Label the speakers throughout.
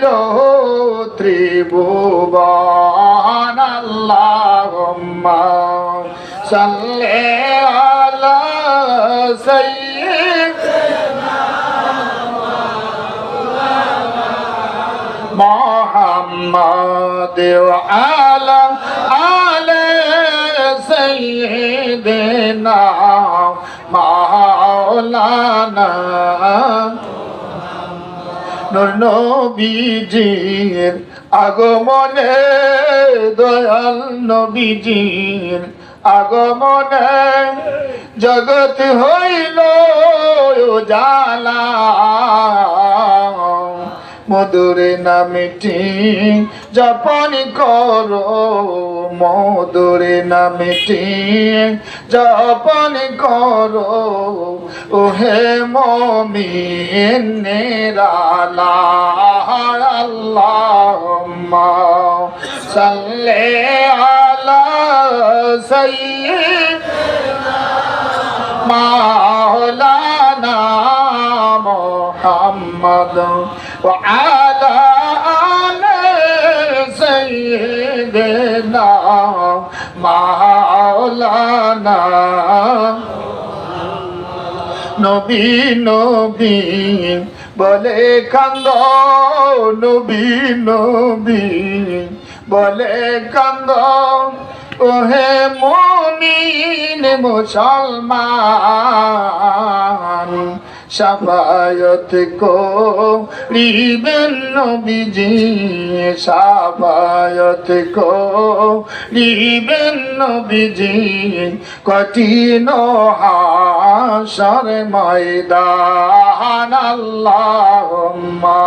Speaker 1: ছিল ত্রিভুবন আল্লাহুম্মা সাল্লি আলা সাইয়্যিদিনা মোহাম্মদ আলা আলা সাইয়্যিদিনা মাওলানা নূর নবীজির আগমনে দয়াল নবীজির আগমনে জগৎ হইল জালা মধুরে নামিটি জপন করো, মধুরে নামিটি জপন করো, ওহে মমিন নিরালা আল্লাহুম্মা সাল্লি আলা সাইয়্যিদিনা মাওলানা وعلى آل سيدنا مولانا নবী নবী বলে কান্দ নবী নবী বলে কান্দ ওহে মুমিন মুসলমান সাফায়ত করিবেন নবীজি সাফায়ত করিবেন নবীজি কঠিন হাসর ময়দান আল্লাহুম্মা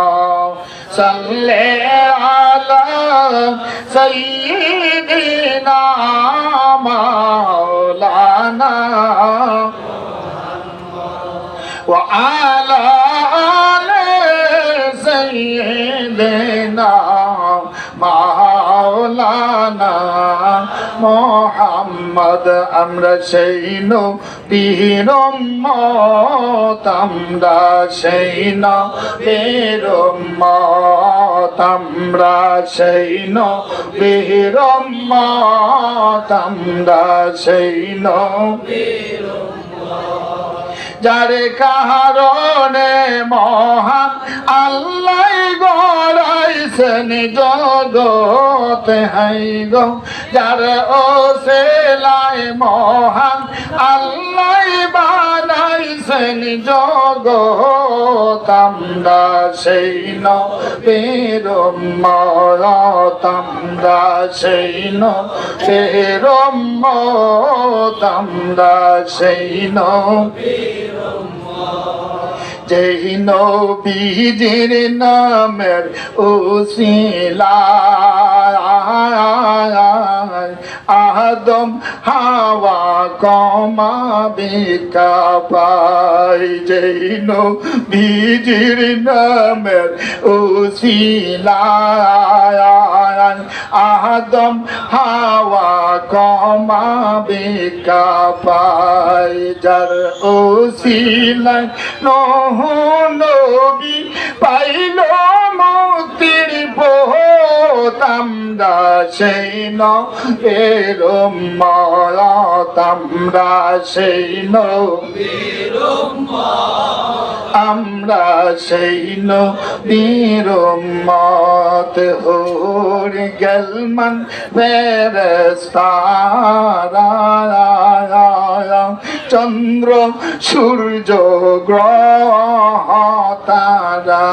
Speaker 1: সাল্লি আলা সাইয়্যিদিনা মাওলানা وعلى آل سيدنا মাওলানা মোহাম্মদ আমরা সেই নবীর উম্মত আমরা সেই নবীর উম্মত আমরা সেই নবীর উম্মত আমরা সেই নবীর যার কারণে মহান আল্লাহ গড়াইছেন জগত, হাই গো। যার ও সেলাই মহান আল্লাহ বানাইছেন জগত আমরা সেই মত আমরা সেই নবীর মত সেই নবীর যেই নবীজির নামের উসিলা আদম হাওয়া কমা বিকা পাই, যেই নবীজির নামের উসিলা আদম হাওয়া কমা বিকা পাই, যার উসিলায় নহ নবী পাইল মুক্তির পোতামরা সেই নের মলাতামরা সেই নবীর আমরা সেই নবীর মত হর গেলমান ফেরস্তারা চন্দ্র সূর্য গ্রহ তারা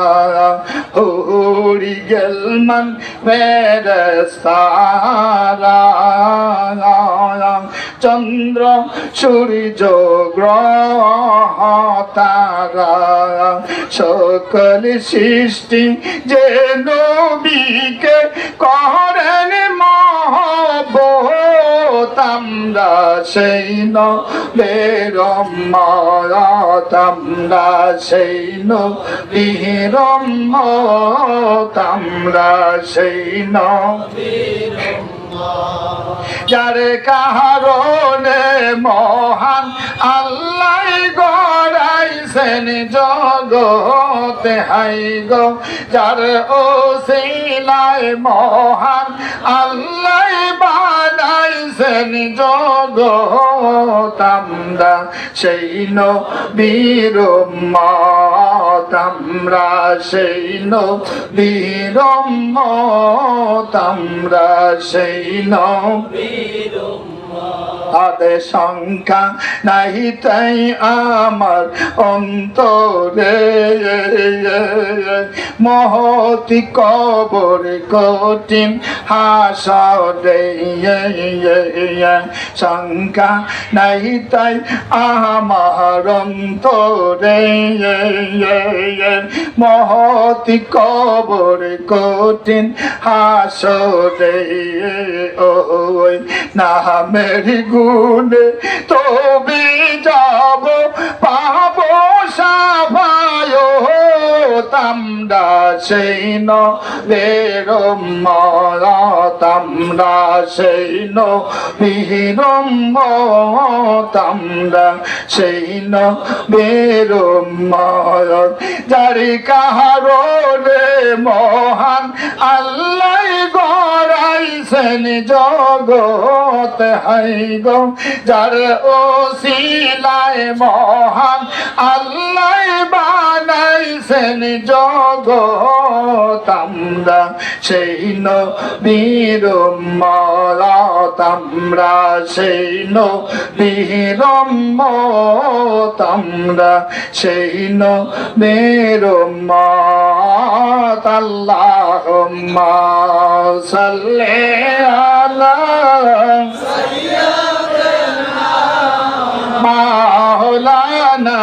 Speaker 1: হরি গেলমান ফেরস্তারা চন্দ্র, সূর্য, গ্রহ, তারা। সকল সৃষ্টি যে নবীকে করেন মহব্বত, আমরা সেই আমরা সেই আমরা সেই নবীর যার কারণে মহান আল্লাহ গড়াইছে বানাইছেন জগতে, হাই গো, যার ও শিলায় মহান আল্লাহ বানাইছেন জগৎ আমরা সেই নবীর উম্মত। আমরা সেই নবীর উম্মত আমরা সেই আদে সংখ্যা নাই তাই আমার অন্তরে। মহতি কবর কঠিন হাসরে। সংখ্যা নাই তাই আমার অন্তরে। মহতি কবর কঠিন হাসরে। ওই নামের গুণে তবে যাব পাব সাভায় তামরা সেই নের তামরা সেই নিহিরম তামরা সেই বের যারি কাহারে মহান আল্লাহ গড়াইছেন জগত হাই গো যার ও শিলায় মহান আল্লাহ বানাইছেন জগত আমরা, সেই নবীর মরাত আমরা, সেই নবীর আমরা, সেই নবীর মত আল্লাহুম্মা সাল্লি আলা মাওলানা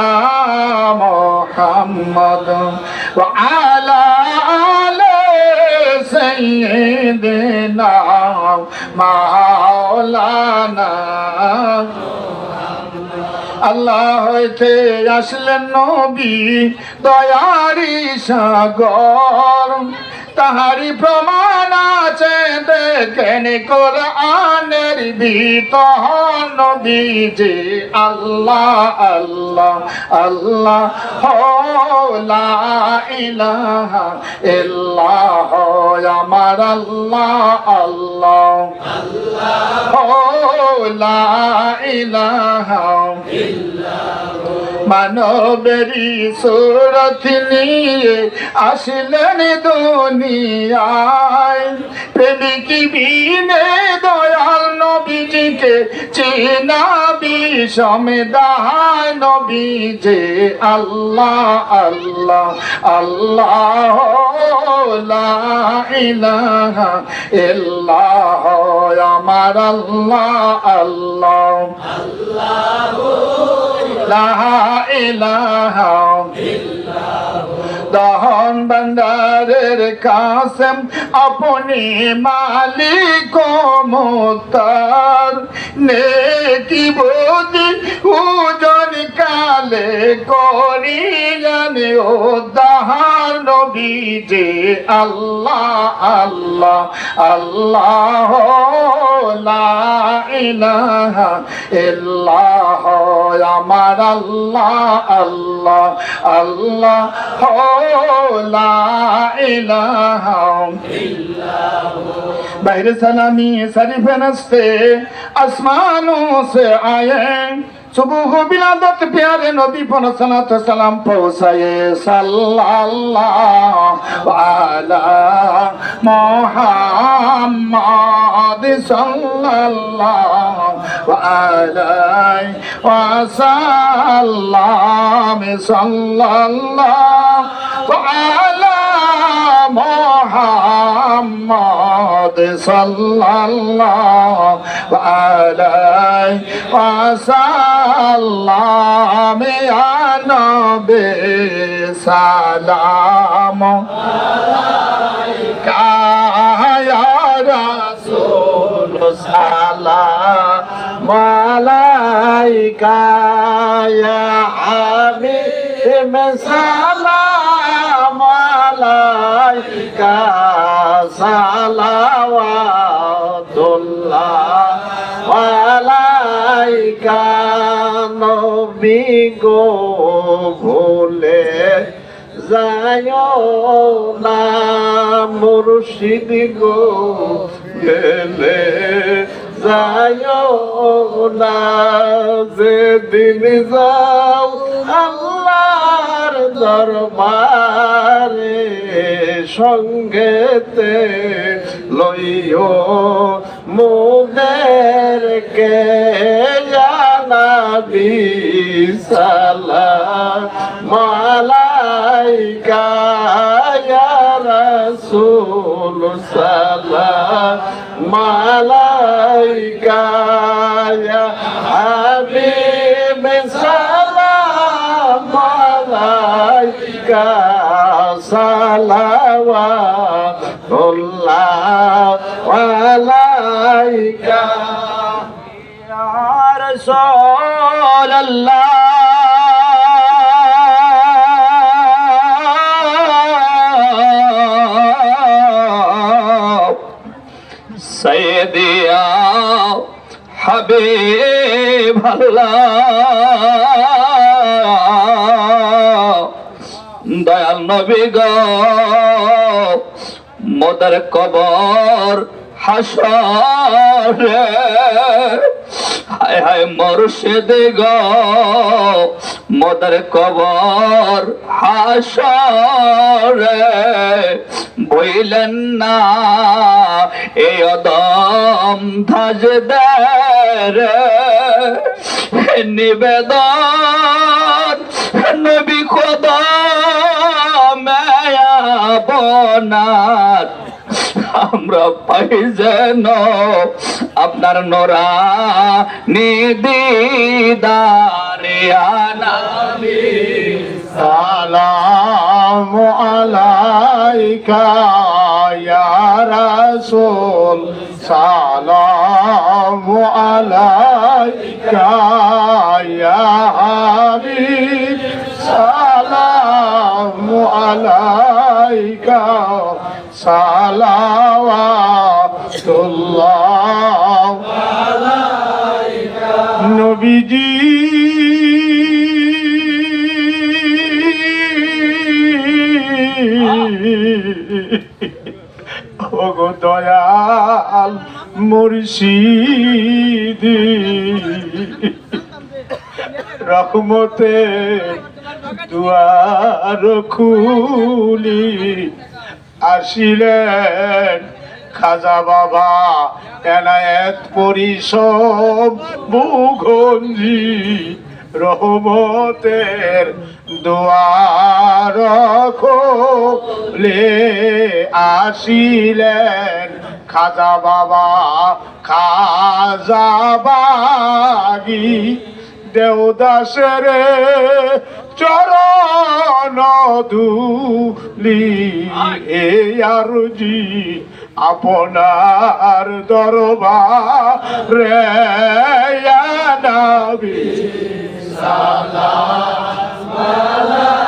Speaker 1: মুহাম্মদ। ওয়া آل سيدنا مولانا. আল্লাহ হইতে আসলেন নবী দয়ারি সাগর। তাহারি প্রমাণ আছে, দেখেন কোরআনের ভিতর যে আল্লাহ আল্লাহ আল্লাহ লা ইলাহা ইল্লাহ, আমার আল্লাহ আল্লাহ। লা ইলাহা মানবেরি সুরত নিয়ে আসলেন দুনিয়ায়। প্রেমিক বিনে দয়াল নবীজিকে চেনা বিষমে দাহায় নবী যে আল্লাহ আল্লাহ আল্লাহ ইলাহা ইল্লাহ আমার আল্লাহ আল্লাহ। লা ইলাহা দহন বন্দারের কাসম, আপনি মালিক মুক্তার। নেকি বোধি উজন কালে করি জানে ও দাহার নবী যে আল্লাহ আল্লাহ আল্লাহ, লা ইলাহা ইল্লাহ আমার আল্লাহ আল্লাহ আল্লাহ লা বাইরে সালামি, শরীফ নস্তে আসমানো সে আয়ে। সুবহ বিলাদত প্যারে নবী পর সালাত সালাম পৌঁছায়ে। সাল্লাল্লাহু আলা মুহাম্মাদ সাল্লাল্লাহ عليه وسلم صلى الله على محمد صلى الله عليه وسلم يا نبي سلام عليك يا رسول ইয়া হাবিব সালাম আলাইকা সালাওয়াতুল্লাহ আলাইকা নবী
Speaker 2: গো ভুলে যায় না মুর্শিদ গো গেলে যায় না যেদিন যাও আল্লাহর দরবারে সঙ্গেতে লইও মোদেরকে জানাবি সালা মালাইকা রাসূল সালা মালাইকা আলাইকা। ইয়া রাসূলাল্লাহ।
Speaker 3: সৈদিয়া হাবিব দয়াল নবী গ মোদের কবর হাসরে। হায় হায় মুর্শিদ গ, মোদের কবর হাসরে। বইলেন না এ অদম ধাজদের নিবেদন, নবী খোদা, মায়া বনার আমরা পাই যেন আপনার নোরা নিদিদারে আনামি
Speaker 2: সালাম আলাইকা ইয়া রাসূল। সালাম আলাইকা ইয়া হাবিব। সালাম আলাইকা সালাওয়াতুল্লাহ। নবীজি। ওগো দয়াল মুর্শিদ। রহমতে দুয়ার খুলি। আসিলেন। খাজা বাবা এনায়েত পরিষদ বুগঞ্জি রহমতের দুয়ার খোলে আসিলেন। খাজা বাবা খাজা বাগি দেওদাসের চরণ ধুলি এ আরজি আপনার দরবা রে নাবি
Speaker 3: আয়া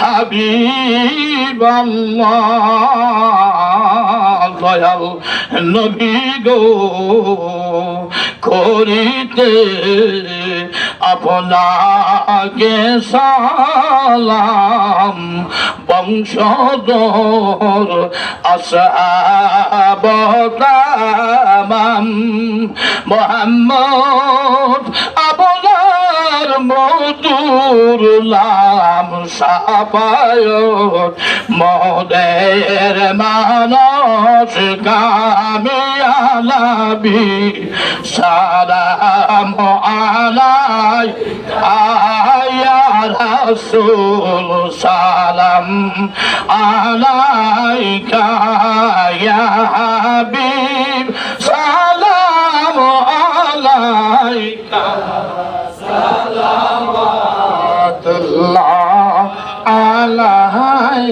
Speaker 3: হাবিবাল্লাহ দয়াল নবী গো করিতে আপনাকে সালাম বংশধর আসাবতামাম মোহাম্মদ আপনার মধুর লাম সাপায়ত মদের মানস কামিয়ালাবি সালাম আলাই আয়া রাসূল সালাম আলাইকা ইয়া হাবিব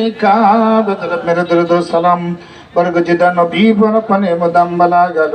Speaker 3: আলাইকা
Speaker 1: মেরে দরুদ সালাম। বরগজিদা নবী বর পনে মুদাম বালা গেল।